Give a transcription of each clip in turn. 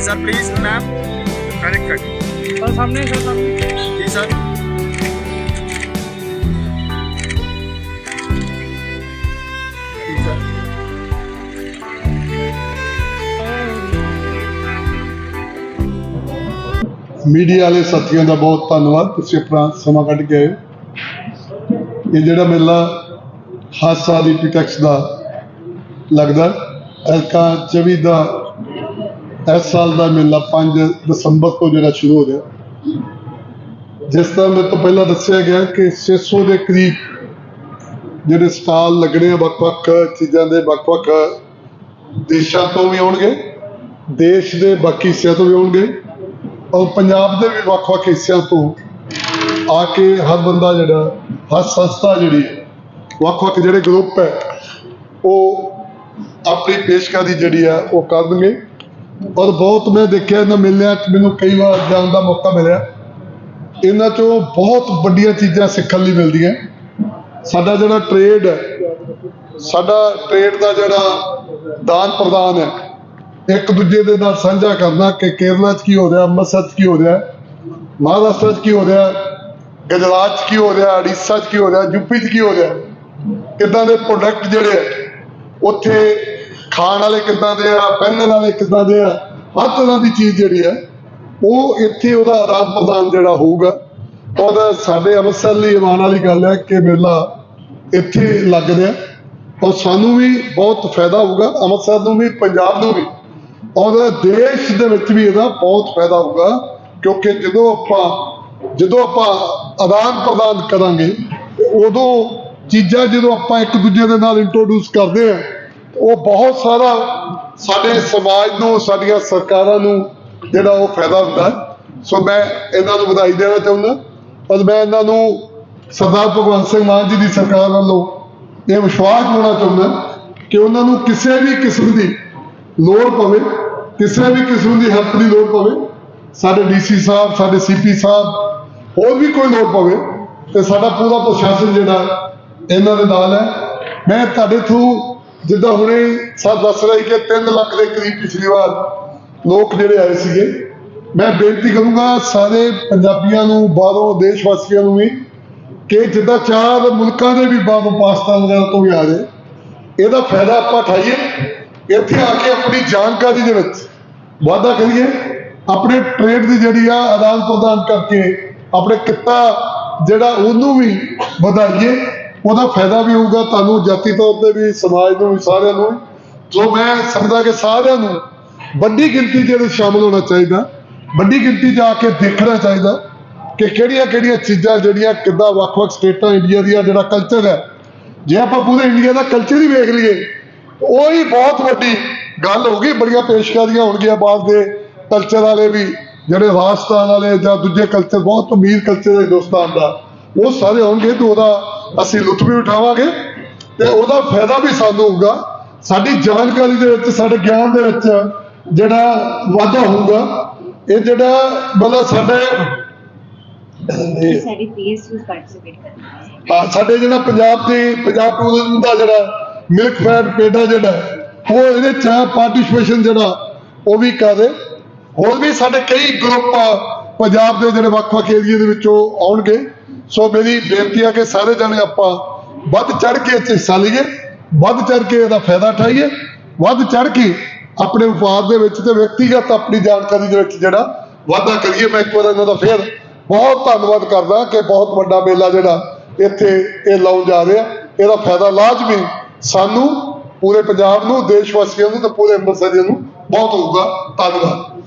Sir please ma'am correct कर sir सामने sir सामने जी सर जी सर ਮੀਡੀਆ ਵਾਲੇ ਸਾਥੀਆਂ ਦਾ ਬਹੁਤ ਧੰਨਵਾਦ ਤੁਸੀਂ ਆਪਣਾ ਸਮਾਂ ਕੱਢ ਕੇ ਆਏ ਇਹ ਜਿਹੜਾ ਮੇਲਾ ਹਾਸਾ ਦੀ ਪਿਟੈਕਸ ਦਾ ਲੱਗਦਾ ਐਲਕਾ 24 ਦਾ ਇਸ ਸਾਲ ਦਾ ਮੇਲਾ 5 ਦਸੰਬਰ ਤੋਂ ਜਿਹੜਾ ਸ਼ੁਰੂ ਹੋ ਰਿਹਾ। ਜਿਸ ਤਰ੍ਹਾਂ ਮੇਰੇ ਤੋਂ ਪਹਿਲਾਂ ਦੱਸਿਆ ਗਿਆ ਕਿ 600 ਦੇ ਕਰੀਬ ਜਿਹੜੇ ਸਟਾਲ ਲੱਗਣੇ ਆ ਵੱਖ-ਵੱਖ ਚੀਜ਼ਾਂ ਦੇ, ਵੱਖ-ਵੱਖ ਦੇਸ਼ਾਂ ਤੋਂ ਵੀ ਆਉਣਗੇ, ਦੇਸ਼ ਦੇ ਬਾਕੀ ਹਿੱਸਿਆਂ ਤੋਂ ਵੀ ਆਉਣਗੇ ਔਰ ਪੰਜਾਬ ਦੇ ਵੀ ਵੱਖ-ਵੱਖ ਹਿੱਸਿਆਂ ਤੋਂ ਆ ਕੇ ਹਰ ਬੰਦਾ ਜਿਹੜਾ, ਹਰ ਸੰਸਥਾ ਜਿਹੜੀ ਵੱਖ-ਵੱਖ ਜਿਹੜੇ ਗਰੁੱਪ ਹੈ, ਉਹ ਆਪਣੀ ਪੇਸ਼ਕਾਰੀ ਜਿਹੜੀ ਆ ਉਹ ਕਰਨਗੇ। ਔਰ ਬਹੁਤ ਮੈਂ ਦੇਖਿਆ ਇਹਨਾਂ ਮੇਲਿਆਂ 'ਚ ਮੈਨੂੰ ਕਈ ਵਾਰ ਜਾਣ ਦਾ ਮੌਕਾ ਮਿਲਿਆ। ਇਹਨਾਂ 'ਚੋਂ ਬਹੁਤ ਵੱਡੀਆਂ ਚੀਜ਼ਾਂ ਸਿੱਖਣ ਲਈ ਮਿਲਦੀਆਂ। ਸਾਡਾ ਜਿਹੜਾ ਟ੍ਰੇਡ ਹੈ, ਸਾਡਾ ਟ੍ਰੇਡ ਦਾ ਜਿਹੜਾ ਦਾਨ ਪ੍ਰਦਾਨ ਹੈ, ਇੱਕ ਦੂਜੇ ਦੇ ਨਾਲ ਸਾਂਝਾ ਕਰਨਾ ਕਿ ਕੇਰਲਾ 'ਚ ਕੀ ਹੋ ਰਿਹਾ, ਅੰਮ੍ਰਿਤਸਰ 'ਚ ਕੀ ਹੋ ਰਿਹਾ, ਮਹਾਰਾਸ਼ਟਰ 'ਚ ਕੀ ਹੋ ਰਿਹਾ, ਗੁਜਰਾਤ 'ਚ ਕੀ ਹੋ ਰਿਹਾ, ਉੜੀਸਾ 'ਚ ਕੀ ਹੋ ਰਿਹਾ ਯੂਪੀ 'ਚ ਕੀ ਹੋ ਰਿਹਾ ਕਿੱਦਾਂ ਦੇ ਪ੍ਰੋਡਕਟ ਜਿਹੜੇ ਆ, ਉੱਥੇ ਖਾਣ ਵਾਲੇ ਕਿੱਦਾਂ ਦੇ ਆ, ਪਹਿਨਣ ਵਾਲੇ ਕਿੱਦਾਂ ਦੇ ਆ, ਹਰ ਤਰ੍ਹਾਂ ਦੀ ਚੀਜ਼ ਜਿਹੜੀ ਹੈ, ਉਹ ਇੱਥੇ ਉਹਦਾ ਆਦਾਨ ਪ੍ਰਦਾਨ ਜਿਹੜਾ ਹੋਊਗਾ। ਔਰ ਸਾਡੇ ਅੰਮ੍ਰਿਤਸਰ ਲਈ ਮਾਣ ਵਾਲੀ ਗੱਲ ਹੈ ਕਿ ਮੇਲਾ ਇੱਥੇ ਲੱਗ ਰਿਹਾ। ਔਰ ਸਾਨੂੰ ਵੀ ਬਹੁਤ ਫਾਇਦਾ ਹੋਊਗਾ, ਅੰਮ੍ਰਿਤਸਰ ਨੂੰ ਵੀ, ਪੰਜਾਬ ਨੂੰ ਵੀ। ਔਰ ਦੇਸ਼ ਦੇ ਵਿੱਚ ਵੀ ਇਹਦਾ ਬਹੁਤ ਫਾਇਦਾ ਹੋਊਗਾ, ਕਿਉਂਕਿ ਜਦੋਂ ਆਪਾਂ ਜਦੋਂ ਆਪਾਂ ਆਦਾਨ ਪ੍ਰਦਾਨ ਕਰਾਂਗੇ, ਉਦੋਂ ਚੀਜ਼ਾਂ ਜਦੋਂ ਆਪਾਂ ਇੱਕ ਦੂਜੇ ਦੇ ਨਾਲ ਇੰਟਰੋਡਿਊਸ ਕਰਦੇ ਆ ਉਹ ਬਹੁਤ ਸਾਰਾ ਸਾਡੇ ਸਮਾਜ ਨੂੰ, ਸਾਡੀਆਂ ਸਰਕਾਰਾਂ ਨੂੰ ਜਿਹੜਾ ਉਹ ਫਾਇਦਾ ਹੁੰਦਾ ਸੋ ਮੈਂ ਇਹਨਾਂ ਨੂੰ ਵਧਾਈ ਦੇਣਾ ਚਾਹੁੰਦਾ। ਔਰ ਮੈਂ ਇਹਨਾਂ ਨੂੰ ਸਰਦਾਰ ਭਗਵੰਤ ਸਿੰਘ ਮਾਨ ਜੀ ਦੀ ਸਰਕਾਰ ਵੱਲੋਂ ਇਹ ਵਿਸ਼ਵਾਸ ਹੋਣਾ ਚਾਹੁੰਦਾ ਕਿ ਉਹਨਾਂ ਨੂੰ ਕਿਸੇ ਵੀ ਕਿਸਮ ਦੀ ਲੋੜ ਪਵੇ, ਕਿਸੇ ਵੀ ਕਿਸਮ ਦੀ ਹੈਲਪ ਦੀ ਲੋੜ ਪਵੇ, ਸਾਡੇ ਡੀਸੀ ਸਾਹਿਬ, ਸਾਡੇ ਸੀਪੀ ਸਾਹਿਬ, ਹੋਰ ਵੀ ਕੋਈ ਲੋੜ ਪਵੇ, ਤੇ ਸਾਡਾ ਪੂਰਾ ਪ੍ਰਸ਼ਾਸਨ ਜਿਹੜਾ ਇਹਨਾਂ ਦੇ ਨਾਲ ਹੈ। ਮੈਂ ਤੁਹਾਡੇ ਥਰੂ ਜਿੱਦਾਂ ਹੁਣੇ ਸਭ ਦੱਸ ਰਹੇ ਕਿ 3 ਲੱਖ ਦੇ ਕਰੀਬ ਪਿਛਲੀ ਵਾਰ ਲੋਕ ਜਿਹੜੇ ਆਏ ਸੀਗੇ। ਮੈਂ ਬੇਨਤੀ ਕਰੂੰਗਾ ਸਾਰੇ ਪੰਜਾਬੀਆਂ ਨੂੰ, ਬਾਹਰੋਂ ਦੇਸ਼ ਵਾਸੀਆਂ ਨੂੰ ਵੀ ਕਿ ਜਿੱਦਾਂ ਚਾਰ ਮੁਲਕਾਂ ਦੇ ਵੀ ਬਾਹਰੋਂ ਪਾਕਿਸਤਾਨ ਵਗੈਰਾ ਤੋਂ ਵੀ ਆ ਰਹੇ, ਇਹਦਾ ਫਾਇਦਾ ਆਪਾਂ ਉਠਾਈਏ। ਇੱਥੇ ਆ ਕੇ ਆਪਣੀ ਜਾਣਕਾਰੀ ਦੇ ਵਿੱਚ ਵਾਧਾ ਕਰੀਏ। ਆਪਣੇ ਟ੍ਰੇਡ ਦੀ ਜਿਹੜੀ ਆ ਆਦਾਨ ਪ੍ਰਦਾਨ ਕਰਕੇ, ਆਪਣੇ ਕਿੱਤਾ ਜਿਹੜਾ ਉਹਨੂੰ ਵੀ ਵਧਾਈਏ। ਉਹਦਾ ਫਾਇਦਾ ਵੀ ਹੋਊਗਾ ਤੁਹਾਨੂੰ ਜਾਤੀ ਤੌਰ ਤੇ ਵੀ, ਸਮਾਜ ਨੂੰ ਵੀ, ਸਾਰਿਆਂ ਨੂੰ ਵੀ। ਸੋ ਮੈਂ ਸਮਝਦਾ ਕਿ ਸਾਰਿਆਂ ਨੂੰ ਵੱਡੀ ਗਿਣਤੀ ਜਿਹੜੇ ਸ਼ਾਮਲ ਹੋਣਾ ਚਾਹੀਦਾ, ਵੱਡੀ ਗਿਣਤੀ ਜਾ ਕੇ ਦੇਖਣਾ ਚਾਹੀਦਾ ਕਿ ਕਿਹੜੀਆਂ ਕਿਹੜੀਆਂ ਚੀਜ਼ਾਂ ਜਿਹੜੀਆਂ ਕਿੱਦਾਂ ਵੱਖ-ਵੱਖ ਸਟੇਟਾਂ ਇੰਡੀਆ ਦੀਆਂ ਜਿਹੜਾ ਕਲਚਰ ਹੈ ਜੇ ਆਪਾਂ ਪੂਰੇ ਇੰਡੀਆ ਦਾ ਕਲਚਰ ਹੀ ਵੇਖ ਲਈਏ, ਉਹ ਹੀ ਬਹੁਤ ਵੱਡੀ ਗੱਲ ਹੋਊਗੀ ਬੜੀਆਂ ਪੇਸ਼ਕਾਰੀਆਂ ਹੋਣਗੀਆਂ ਬਾਅਦ ਦੇ ਕਲਚਰ ਵਾਲੇ ਵੀ, ਜਿਹੜੇ ਰਾਜਸਥਾਨ ਵਾਲੇ ਜਾਂ ਦੂਜੇ ਕਲਚਰ ਬਹੁਤ ਅਮੀਰ ਕਲਚਰ ਹੈ ਹਿੰਦੁਸਤਾਨ ਦਾ ਉਹ ਸਾਰੇ ਹੋਣਗੇ ਤੇ ਉਹਦਾ ਅਸੀਂ ਲੁਤਫ ਵੀ ਉਠਾਵਾਂਗੇ ਤੇ ਉਹਦਾ ਫਾਇਦਾ ਵੀ ਸਾਨੂੰ ਹੋਊਗਾ। ਸਾਡੀ ਜਾਣਕਾਰੀ ਦੇ ਵਿੱਚ ਸਾਡੇ ਗਿਆਨ ਦੇ ਵਿੱਚ ਜਿਹੜਾ ਵਾਧਾ ਹੋਊਗਾ ਇਹ ਜਿਹੜਾ ਮਤਲਬ ਸਾਡੇ ਸਾਡੀ ਪੀਐਸਯੂ ਪਾਰਟਿਸਿਪੇਟ ਕਰਦੀ ਹੈ। ਹਾਂ, ਸਾਡੇ ਜਿਹੜਾ ਪੰਜਾਬ ਦੀ ਪੰਜਾਬ ਟੂਰਿਜ਼ਮ ਦਾ ਜਿਹੜਾ ਮਿਲਕ ਫੈਟ ਪੇਡਾ ਜਿਹੜਾ ਉਹ ਇਹਦੇ ਚ ਪਾਰਟਿਸਿਪੇਸ਼ਨ ਜਿਹੜਾ ਉਹ ਵੀ ਕਰ ਹੋਰ ਵੀ ਸਾਡੇ ਕਈ ਗਰੁੱਪ ਪੰਜਾਬ ਦੇ ਜਿਹੜੇ ਵੱਖ-ਵੱਖ ਏਰੀਆ ਦੇ ਵਿੱਚੋਂ ਆਉਣਗੇ। ਸੋ ਮੇਰੀ ਬੇਨਤੀ ਹੈ ਕਿ ਸਾਰੇ ਜਣੇ ਆਪਾਂ ਵੱਧ ਚੜ ਕੇ ਇੱਥੇ ਹਿੱਸਾ ਲਈਏ, ਵੱਧ ਚੜ ਕੇ ਇਹਦਾ ਫਾਇਦਾ ਉਠਾਈਏ, ਵੱਧ ਚੜ ਕੇ ਆਪਣੇ ਵਪਾਰ ਦੇ ਵਿੱਚ ਤੇ ਵਿਅਕਤੀਗਤ ਆਪਣੀ ਜਾਣਕਾਰੀ ਦੇ ਵਿੱਚ ਜਿਹੜਾ ਵਾਧਾ ਕਰੀਏ, ਮੈਂ ਇੱਕ ਵਾਰ ਇਹਨਾਂ ਦਾ ਫੇਰ ਬਹੁਤ ਧੰਨਵਾਦ ਕਰਦਾ ਕਿ ਬਹੁਤ ਵੱਡਾ ਮੇਲਾ ਜਿਹੜਾ ਇੱਥੇ ਇਹ ਲਾਉਣ ਜਾ ਰਿਹਾ। ਇਹਦਾ ਫਾਇਦਾ ਲਾਜ਼ਮੀ ਸਾਨੂੰ, ਪੂਰੇ ਪੰਜਾਬ ਨੂੰ ਦੇਸ਼ ਵਾਸੀਆਂ ਨੂੰ ਤੇ ਪੂਰੇ ਅੰਮ੍ਰਿਤਸਰੀਆਂ ਨੂੰ ਬਹੁਤ ਹੋਊਗਾ। ਧੰਨਵਾਦ।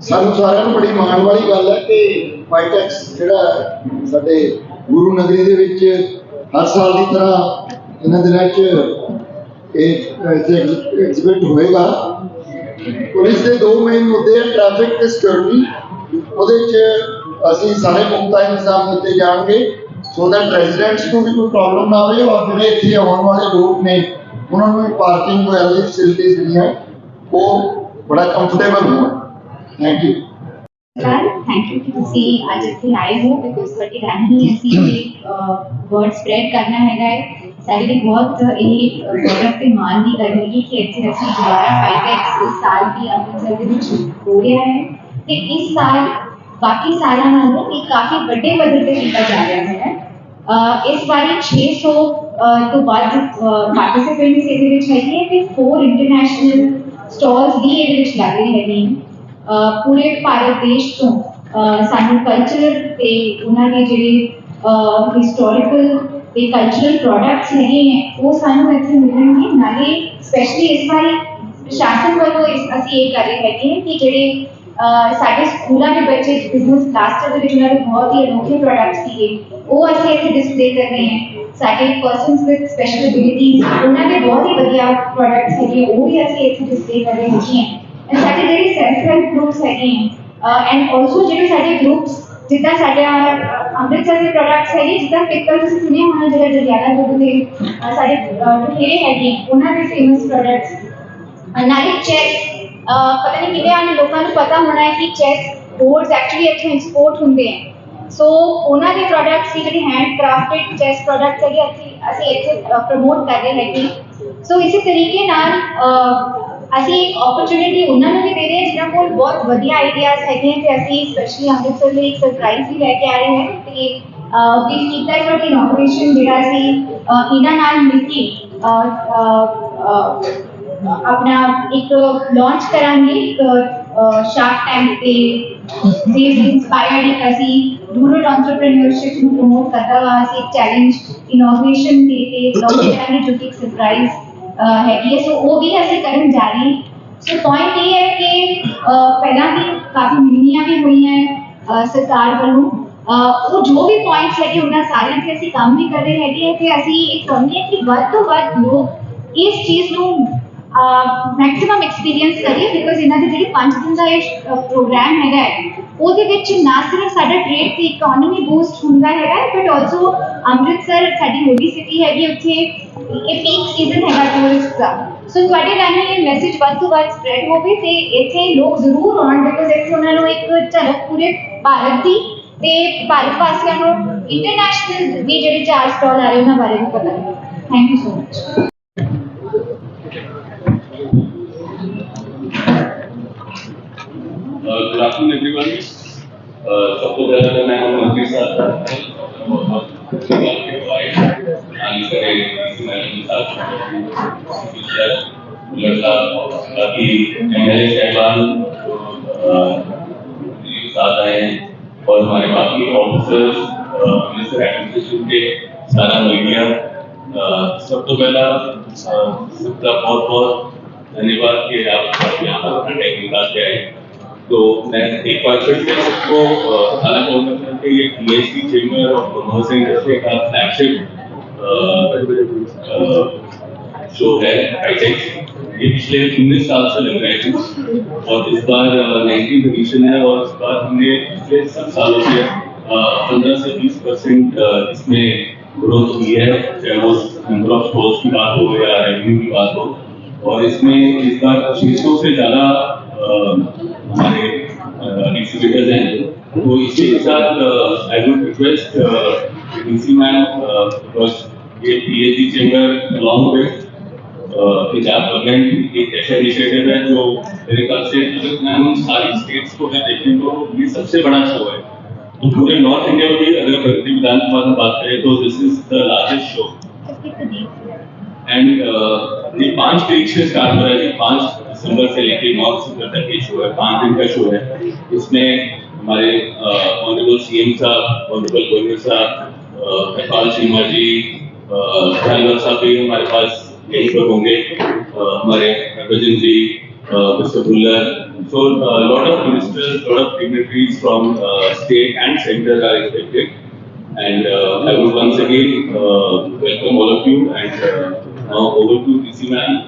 ਸਾਨੂੰ ਸਾਰਿਆਂ ਨੂੰ ਬੜੀ ਮਾਣ ਵਾਲੀ ਗੱਲ ਹੈ ਕਿ ਪਾਈਟੈਕਸ ਜਿਹੜਾ ਸਾਡੇ ਗੁਰੂ ਨਗਰੀ ਦੇ ਵਿੱਚ ਹਰ ਸਾਲ ਦੀ ਤਰ੍ਹਾਂ ਇਹਨਾਂ ਦਿਨਾਂ 'ਚ ਇਹ ਐਗਜੀਬਿਟ ਹੋਏਗਾ। ਪੁਲਿਸ ਦੇ ਦੋ ਮੇਨ ਮੁੱਦੇ ਹਨ ਟ੍ਰੈਫਿਕ ਤੇ ਸਿਕਿਉਰਿਟੀ ਉਹਦੇ 'ਚ ਅਸੀਂ ਸਾਰੇ ਪੁਖਤਾ ਇੰਤਜ਼ਾਮ ਕੀਤੇ ਜਾਣਗੇ ਸੋ ਦੈਟ ਰੈਜ਼ੀਡੈਂਟਸ ਨੂੰ ਵੀ ਕੋਈ ਪ੍ਰੋਬਲਮ ਨਾ ਆਵੇ ਔਰ ਜਿਹੜੇ ਇੱਥੇ ਆਉਣ ਵਾਲੇ ਲੋਕ ਨੇ, ਉਹਨਾਂ ਨੂੰ ਵੀ ਪਾਰਕਿੰਗ ਵਗੈਰਾ ਦੀ ਫੈਸਿਲਿਟੀਜ਼ ਜਿਹੜੀਆਂ, ਉਹ ਬੜਾ ਕੰਫਰਟੇਬਲ ਹੋਣ। Thank you Sir, thank you कि तुसी आज इतने आए हो because बड़ी रानी जैसी वर्ड स्प्रेड करना है गाइस सारी एक बहुत एक गौरव पे मान भी कर की कि ऐसी ऐसी दोबारा फाइट है इस साल भी अमृतसर हो गया है। कि इस साल बाकी सारा नालों में काफ़ी बड़े बदल के निकल जा रहे हैं। इस बार 600 तो बाद जो पार्टिसिपेंट्स ये चाहिए कि फोर इंटरनेशनल स्टॉल्स भी इधर लगे हैं। ਇਹਦੇ ਵਿੱਚ ਲੱਗ ਰਹੇ ਹੈਗੇ ਨੇ ਅਹ ਪੂਰੇ ਭਾਰਤ ਦੇਸ਼ ਤੋਂ ਅਹ ਸਾਨੂੰ ਕਲਚਰ ਤੇ ਉਹਨਾਂ ਦੇ ਜਿਹੜੇ ਹਿਸਟੋਰੀਕਲ ਤੇ ਕਲਚਰਲ ਪ੍ਰੋਡਕਟਸ ਹੈਗੇ ਹੈ ਉਹ ਸਾਨੂੰ ਇੱਥੇ ਮਿਲਣਗੇ ਨਾਲੇ ਸਪੈਸ਼ਲੀ ਇਸ ਵਾਰੀ ਪ੍ਰਸ਼ਾਸਨ ਵੱਲੋਂ ਇਸ ਅਸੀਂ ਇਹ ਕਰ ਰਹੇ ਹੈਗੇ ਹਾਂ ਕਿ ਜਿਹੜੇ ਅਹ ਸਾਡੇ ਸਕੂਲਾਂ ਦੇ ਬੱਚੇ ਬਿਜ਼ਨਸ ਕਲਾਸਟਰ ਦੇ ਵਿੱਚ ਉਹਨਾਂ ਦੇ ਬਹੁਤ ਹੀ ਅਨੋਖੇ ਪ੍ਰੋਡਕਟਸ ਸੀਗੇ ਉਹ ਅਸੀਂ ਇੱਥੇ ਡਿਸਪਲੇ ਕਰ ਰਹੇ ਹਾਂ ਸਾਡੇ ਪਰਸਨਸ ਵਿਦ ਸਪੈਸ਼ਲ ਐਬਿਲਿਟੀਜ਼ ਉਹਨਾਂ ਦੇ ਬਹੁਤ ਹੀ ਵਧੀਆ ਪ੍ਰੋਡਕਟਸ ਹੈਗੇ ਉਹ ਵੀ ਅਸੀਂ ਇੱਥੇ ਡਿਸਪਲੇ ਕਰ ਰਹੇ ਹੈਗੇ ਹਾਂ ਐਂਡ ਸਾਡੇ ਜਿਹੜੇ ਸੈਲਫ ਹੈਲਪ ਗਰੁੱਪਸ ਹੈਗੇ ਹੈ ਐਂਡ ਆਲਸੋ ਜਿਹੜੇ ਸਾਡੇ ਗਰੁੱਪਸ ਜਿੱਦਾਂ ਸਾਡਾ ਅਹ, ਅੰਮ੍ਰਿਤਸਰ ਦੇ ਪ੍ਰੋਡਕਟਸ ਹੈਗੇ ਜਿੱਦਾਂ ਪਿੱਕਲ ਤੁਸੀਂ ਸੁਣਿਆ ਹੋਣਾ ਜਿਹੜਾ ਜਲਿਆਲਾ ਦੁੱਧ ਦੇ ਅਹ, ਸਾਡੇ ਬਥੇਰੇ ਹੈਗੇ ਉਹਨਾਂ ਦੇ ਫੇਮਸ ਪ੍ਰੋਡਕਟਸ ਨਾਲੇ ਚੈਸ ਪਤਾ ਨਹੀਂ ਕਿੰਨੇ ਆਨੇ ਲੋਕਾਂ ਨੂੰ ਪਤਾ ਹੋਣਾ ਹੈ ਕਿ ਚੈਸ ਬੋਰਡਸ ਐਕਚੁਅਲੀ ਇੱਥੋਂ ਐਕਸਪੋਰਟ ਹੁੰਦੇ ਹੈ ਸੋ ਉਹਨਾਂ ਦੇ ਪ੍ਰੋਡਕਟਸ ਦੀ ਜਿਹੜੀ ਹੈਂਡ ਕ੍ਰਾਫਟਡ ਚੈਸ ਪ੍ਰੋਡਕਟਸ ਹੈਗੇ ਅਸੀਂ ਅਸੀਂ ਇੱਥੇ ਪ੍ਰਮੋਟ ਕਰ ਰਹੇ ਹੈਗੇ ਸੋ ਇਸੇ ਤਰੀਕੇ ਨਾਲ ਅਹ, ਅਸੀਂ ਓਪਰਚੁਨਿਟੀ ਉਹਨਾਂ ਨੂੰ ਵੀ ਦੇ ਰਹੇ ਹਾਂ ਜਿਨ੍ਹਾਂ ਕੋਲ ਬਹੁਤ ਵਧੀਆ ਆਈਡੀਆਜ਼ ਹੈਗੇ ਤੇ ਅਸੀਂ ਸਪੈਸ਼ਲੀ ਅੰਮ੍ਰਿਤਸਰ ਲਈ ਇੱਕ ਸਰਪ੍ਰਾਈਜ਼ ਵੀ ਲੈ ਕੇ ਆ ਰਹੇ ਹਾਂ ਤੇ ਵੀ ਕੀਤਾ ਹੈ ਕਿ ਇਨੋਵੇਸ਼ਨ ਜਿਹੜਾ ਸੀ ਇਹਨਾਂ ਨਾਲ ਮਿਲ ਕੇ ਆਪਣਾ ਇੱਕ ਲਾਂਚ ਕਰਾਂਗੇ ਇੱਕ ਸ਼ਾਰਕ ਟੈਂਕ ਤੇ ਜੀ इंस्पायर्ड एक ऐसी रूरल एंटरप्रेन्योरशिप को प्रमोट करता हुआ एक चैलेंज इनोवेशन के ਲਾਂਚ ਕਰਾਂਗੇ ਜੋ ਕਿ कि सरप्राइज़ ਹੈਗੀ ਹੈ ਸੋ ਉਹ ਵੀ ਅਸੀਂ ਕਰਨ ਜਾ ਰਹੇ ਹਾਂ ਸੋ ਪੁਆਇੰਟ ਇਹ ਹੈ ਕਿ ਅਹ, ਪਹਿਲਾਂ ਵੀ ਕਾਫੀ ਮੀਟਿੰਗਾਂ ਵੀ ਹੋਈਆਂ ਹੈ ਅਹ, ਸਰਕਾਰ ਵੱਲੋਂ ਅਹ, ਉਹ ਜੋ ਵੀ ਪੁਆਇੰਟਸ ਹੈਗੇ ਉਹਨਾਂ ਸਾਰਿਆਂ ਤੇ ਅਸੀਂ ਕੰਮ ਵੀ ਕਰ ਰਹੇ ਹੈਗੇ ਆ ਤੇ ਅਸੀਂ ਇਹ ਚਾਹੁੰਦੇ ਹਾਂ ਕਿ ਵੱਧ ਤੋਂ ਵੱਧ ਲੋਕ ਇਸ ਚੀਜ਼ ਨੂੰ ਮੈਕਸਿਮਮ ਐਕਸਪੀਰੀਅੰਸ ਕਰੀਏ ਬਿਕੋਜ਼ ਇਹਨਾਂ ਦੇ ਜਿਹੜੀ 5 ਦਿਨ ਦਾ ਇਹ ਪ੍ਰੋਗਰਾਮ ਹੈਗਾ ਹੈ ਉਹਦੇ ਵਿੱਚ ਨਾ ਸਿਰਫ ਸਾਡਾ ਟ੍ਰੇਡ ਤੇ ਇਕਨੋਮੀ ਬੂਸਟ ਹੁੰਦਾ ਹੈਗਾ ਬਟ ਆਲਸੋ ਅੰਮ੍ਰਿਤਸਰ ਸਾਡੀ ਹੋਲੀ ਸਿਟੀ ਹੈਗੀ ਉੱਥੇ ਇਹ ਪੀਕ ਸੀਜ਼ਨ ਹੈਗਾ ਟੂਰਿਸਟ ਦਾ। ਸੋ ਤੁਹਾਡੇ ਰਾਹੀਂ ਇਹ ਮੈਸੇਜ ਵੱਧ ਤੋਂ ਵੱਧ ਸਪਰੈਡ ਹੋਵੇ ਤੇ ਇੱਥੇ ਲੋਕ ਜ਼ਰੂਰ ਆਉਣ ਬਿਕੋਜ਼ ਇੱਥੇ ਉਹਨਾਂ ਨੂੰ ਇੱਕ ਝਲਕ ਪੂਰੇ ਭਾਰਤ ਦੀ ਤੇ ਭਾਰਤ ਵਾਸੀਆਂ ਨੂੰ ਇੰਟਰਨੈਸ਼ਨਲ ਵੀ ਜਿਹੜੇ ਚਾਰ ਸਟਾਲ ਆ ਰਹੇ ਉਹਨਾਂ ਬਾਰੇ ਵੀ ਪਤਾ ਲੱਗੇ। Thank you so much good afternoon everyone सब तो पहले तो मैं मंत्री साहब बाकी एमएलए साहबान साथ आए हैं। और हमारे बाकी ऑफिसर्स मिनिस्टर एडमिनिस्ट्रेशन के सारा मीडिया सब तो पहला सबका बहुत बहुत धन्यवाद कि आप यहाँ पर टाइम निकाल आए। तो मैं एक बार फिर से सबको बताना चाहूँगा कि ये TSC chamber of commerce and industry का फ्लैगशिप शो है हाईटेक्स ये पिछले उन्नीस साल से लग रहे थे और इस बार नाइनटीन एडिशन है और इस बार हमने पिछले सब सालों से पंद्रह से बीस परसेंट इसमें ग्रोथ हुई है चाहे वो नंबर ऑफ़ स्टोर्स की बात हो या रेवेन्यू की बात हो। और इसमें इस बार 600 से ज़्यादा अ, हमारे एग्जीबिटर्स हैं तो इसी के साथ I would request DC ma'am because ये PHD chamber along with Punjab government एक ऐसा इनिशिएटिव है जो मेरे ख्याल से अगर मैं उन सारी स्टेट्स को अगर देखें तो ये सबसे बड़ा शो है तो पूरे नॉर्थ इंडिया में भी अगर प्रगति विधानसभा में बात करें तो this is the largest show and ये पाँच तारीख से स्टार्ट हो रहा है, पाँच दिसंबर से लेकर नौ दिसंबर तक ये शो है, पाँच दिन का शो है। इसमें हमारे ऑनरेबल सी एम साहब ऑनरेबल गवर्नर साहब नेपाल शर्मा जी ड्राइवर साहब भी हमारे पास यहीं पर होंगे। हमारे Harbhajan ji mister so lot of ministers lot of dignitaries from state and centre are expected and I would once again welcome all of you and over to DC ma'am